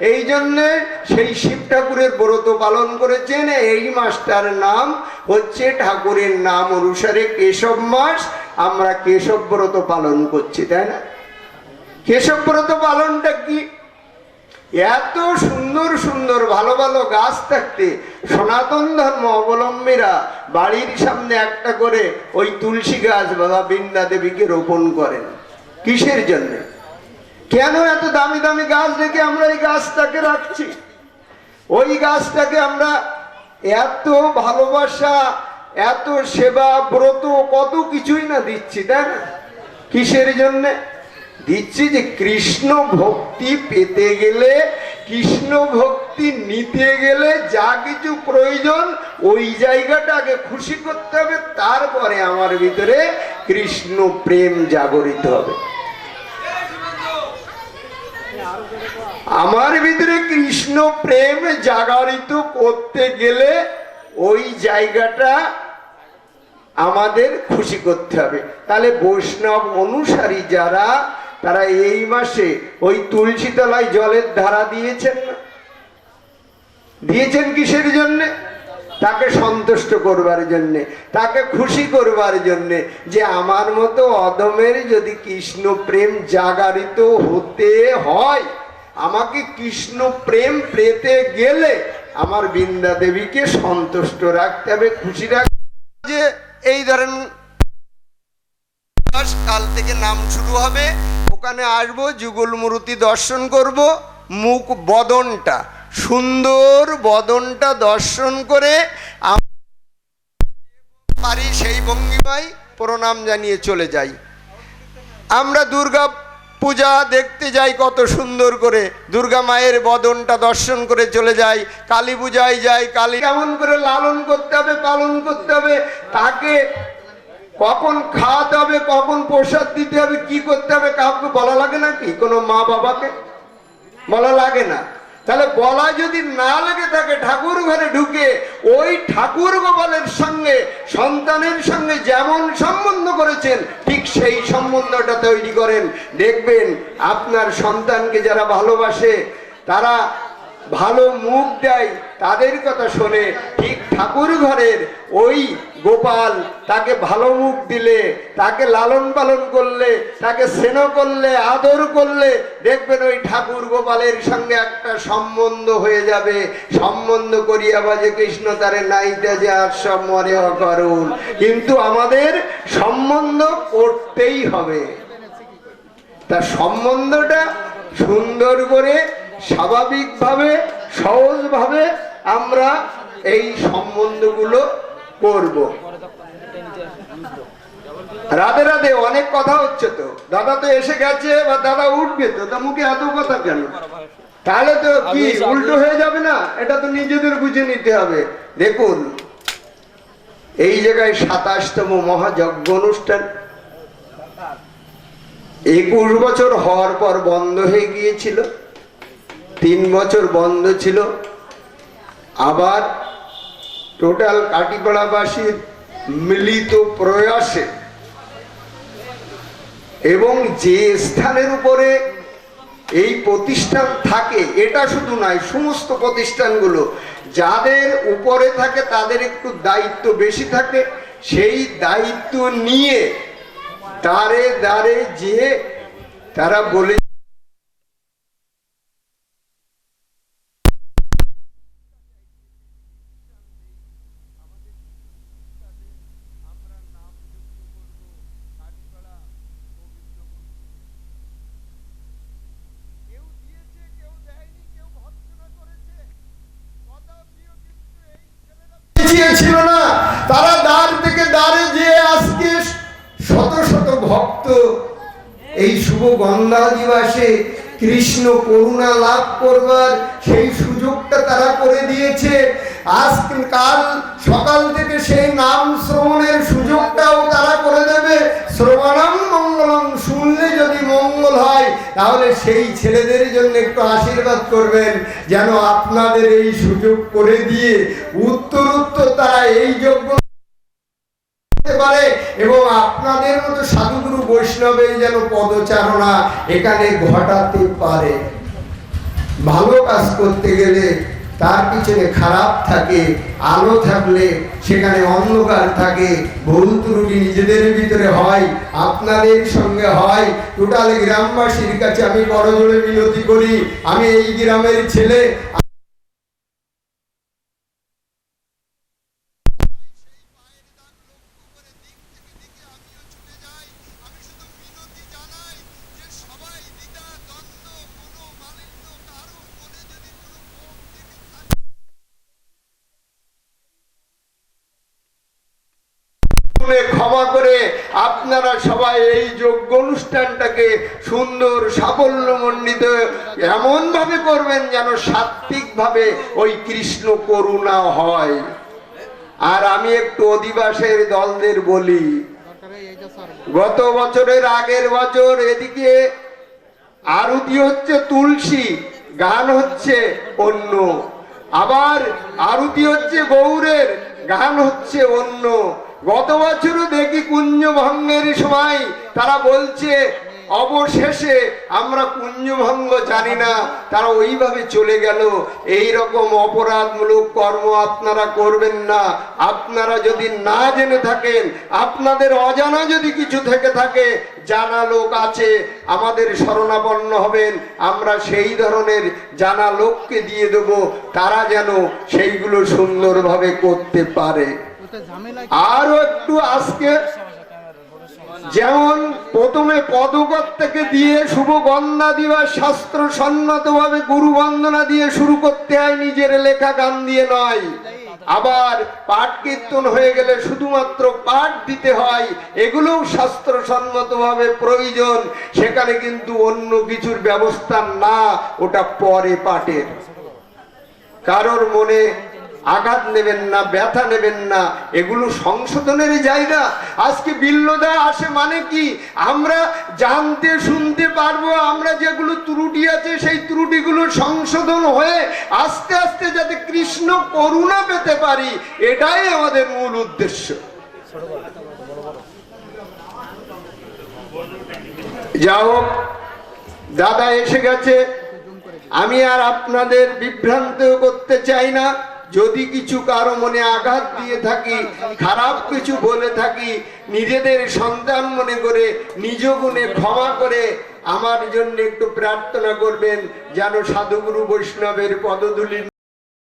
এই জন্যে সেই শিব ঠাকুরের ব্রত পালন করেছেন। এই মাসটার নাম হচ্ছে ঠাকুরের নাম অনুসারে কেশব মাস। আমরা কেশব ব্রত পালন করছি, তাই না? কেশব ব্রত পালনটা কি? এত সুন্দর সুন্দর, ভালো ভালো গাছ থাকতে সনাতন ধর্ম অবলম্বীরা বাড়ির সামনে একটা করে ওই তুলসী গাছ বাবা বৃন্দা দেবীকে রোপণ করেন। কিসের জন্য? কেন এত দামি দামি গাছ রেখে আমরা এই গাছটাকে রাখছি? ওই গাছটাকে আমরা এত ভালোবাসা, এত সেবা, ব্রত, কত কিছুই না দিচ্ছি, তাই না? কিসের জন্যে? দিচ্ছি যে কৃষ্ণ ভক্তি পেতে গেলে, কৃষ্ণ ভক্তি নিতে গেলে যা কিছু প্রয়োজন, ওই জায়গাটা আগে খুশি করতে হবে, তারপরে আমার ভিতরে কৃষ্ণ প্রেম জাগরিত হবে। আমার ভিতরে কৃষ্ণ প্রেম জাগরিত করতে গেলে ওই জায়গাটা আমাদের খুশি করতে হবে। তাহলে বৈষ্ণব অনুসারী যারা, তারা এই মাসে ওই তুলসী তলায় জলের ধারা দিয়েছেন না। দিয়েছেন কিসের জন্যে? তাকে সন্তুষ্ট করবার জন্যে, তাকে খুশি করবার জন্যে যে আমার মতো অদমের যদি কৃষ্ণ প্রেম জাগারিত হতে হয়, আমাকে কৃষ্ণ প্রেম পেতে গেলে আমার বৃন্দা দেবীকে সন্তুষ্ট রাখতে হবে, খুশি রাখতে যে এই ধরেন কাল থেকে নাম শুরু হবে, ওখানে আসব যুগল মূর্তি দর্শন করব, মুখ বদনটা সুন্দর বদনটা দর্শন করে পারি সেই ভঙ্গিমায় প্রণাম জানিয়ে চলে যাই। আমরা দুর্গা পূজা দেখতে যাই কত সুন্দর করে। দুর্গা মায়ের বদনটা দর্শন করে চলে যাই। কালী পূজায় যাই, কালী কেমন করে লালন করতে হবে, পালন করতে হবে, তাকে কখন খাওয়াতে হবে, কখন প্রসাদ দিতে হবে, কি করতে হবে, কাউকে বলা লাগে নাকি? কোনো মা বাবাকে বলা লাগে না। তাহলে গলা যদি না লেগে থাকে, ঠাকুর ঘরে ঢুকে ওই ঠাকুর গোপালের সঙ্গে, সন্তানের সঙ্গে যেমন সম্বন্ধ করেছেন, ঠিক সেই সম্বন্ধটা তৈরি করেন। দেখবেন আপনার সন্তানকে যারা ভালোবাসে, তারা ভালো মুখ দেয় তাদের কথা শোনে ঠিক ঠাকুর ঘরের ওই গোপাল তাকে ভালো মুখ দিলে, তাকে লালন পালন করলে, তাকে স্নেহ করলে, আদর করলে, দেখবেন ওই ঠাকুর গোপালের সঙ্গে একটা সম্বন্ধ হয়ে যাবে। সম্বন্ধ করিয়া বাজে কৃষ্ণ, তারে নাইতে যে আর সব মরে করুন। কিন্তু আমাদের সম্বন্ধ করতেই হবে। তার সম্বন্ধটা সুন্দর করে স্বাভাবিকভাবে সহজভাবে আমরা এই সম্বন্ধগুলো করব। রাধে রাধে অনেক কথা হচ্ছে তো। দাদা তো এসে গেছে বা দাদা উঠবে তো তা মুখে এত কথা কেন? তাহলে তো কি উল্টো হয়ে যাবে না? এটা তো নিজেদের বুঝে নিতে হবে। দেখুন এই জায়গায় সাতাশতম মহাযজ্ঞ অনুষ্ঠান। একুশ বছর হওয়ার পর বন্ধ হয়ে গিয়েছিল। তিন বছর বন্ধ ছিল। আবার টোটাল কাটিপাড়াবাসীর মিলিত প্রয়াসে এবং যে স্থানের উপরে এই প্রতিষ্ঠান থাকে, এটা শুধু নয়, সমস্ত প্রতিষ্ঠানগুলো, যাদের উপরে থাকে, তাদের একটু দায়িত্ব বেশি থাকে। সেই দায়িত্ব নিয়ে দাঁড়ে দাঁড়ে যে তারা বলে ছিল না। তারা দ্বার থেকে দ্বারে যে আজকে শত শত ভক্ত এই শুভ গঙ্গা দিবাসে কৃষ্ণ করুণা লাভ করবার সেই সুযোগটা তারা করে দিয়েছে। আজ কাল সকাল থেকে সেই নাম শ্রবণের সুযোগটাও তাহলে সেই ছেলেদের জন্য একটু আশীর্বাদ করবেন, যেন আপনাদের এই সুযোগ করে দিয়ে উত্তর উত্তর তারা এই যোগ্য পারে এবং আপনাদের মতো সাধুগুরু বৈষ্ণবের যেন পদচারণা এখানে ঘটাতে পারে। ভালো কাজ করতে গেলে তার পিছনে খারাপ থাকে, আলো থাকলে সেখানে অন্ধকার থাকে। ভুল ত্রুটি নিজেদের ভিতরে হয়, আপনাদের সঙ্গে হয়। টোটাল গ্রামবাসীর কাছে আমি বড় জোরে মিনতি করি। আমি এই গ্রামের ছেলে ভুলে ক্ষমা করে আপনারা সবাই এই যোগ্য অনুষ্ঠানটাকে সুন্দর সাফল্যমণ্ডিত এমন ভাবে করবেন যেন সাত্বিক ভাবে ওই কৃষ্ণ করুণা হয়। আর আমি একটু অধিবাসের দলদের বলি, গত বছরের আগের বছর এদিকে আরতি হচ্ছে, তুলসী, গান হচ্ছে অন্য, আবার আরতি হচ্ছে গৌরের, গান হচ্ছে অন্য। গত বছরও দেখি কুঞ্জ ভঙ্গের সময় তারা বলছে, অবশেষে আমরা কুঞ্জভঙ্গ জানি না, তারা ওইভাবে চলে গেল। এই রকম অপরাধমূলক কর্ম আপনারা করবেন না। আপনারা যদি না জেনে থাকেন, আপনাদের অজানা যদি কিছু থেকে থাকে, জানা লোক আছে, আমাদের শরণাপন্ন হবেন। আমরা সেই ধরনের জানা লোককে দিয়ে দেব, তারা যেন সেইগুলো সুন্দরভাবে করতে পারে। আরও একটু আজকে যেমন প্রথমে পদকত থেকে দিয়ে শুভ দিবা শাস্ত্র সম্মত ভাবে গুরু বন্দনা দিয়ে শুরু করতে হয়, নিজের লেখা গান দিয়ে নয়। আবার পাঠ কীর্তন হয়ে গেলে শুধুমাত্র পাঠ দিতে হয়, এগুলোও শাস্ত্র সম্মত ভাবে প্রয়োজন। সেখানে কিন্তু অন্য কিছুর ব্যবস্থা না, ওটা পরে পাঠের। কারোর মনে আঘাত নেবেন না, ব্যথা নেবেন না, এগুলো সংশোধনের জায়গা। আজকে বিল্লদা আসে মানে কি? আমরা জানতে, শুনতে পারব, আমরা যেগুলো ত্রুটি আছে, সেই ত্রুটিগুলো সংশোধন হয়ে আস্তে আস্তে যাতে কৃষ্ণ করুণা পেতে পারি, এটাই আমাদের মূল উদ্দেশ্য। যা হোক, দাদা এসে গেছে। আমি আর আপনাদের বিভ্রান্ত করতে চাই না। যদি কিছু কারও মনে আঘাত দিয়ে থাকি, খারাপ কিছু বলে থাকি, নিজেদের সন্তান মনে করে, নিজ গুণে ক্ষমা করে, আমার জন্য একটু প্রার্থনা করবেন, যেন সাধুগুরু বৈষ্ণবের পদধূলি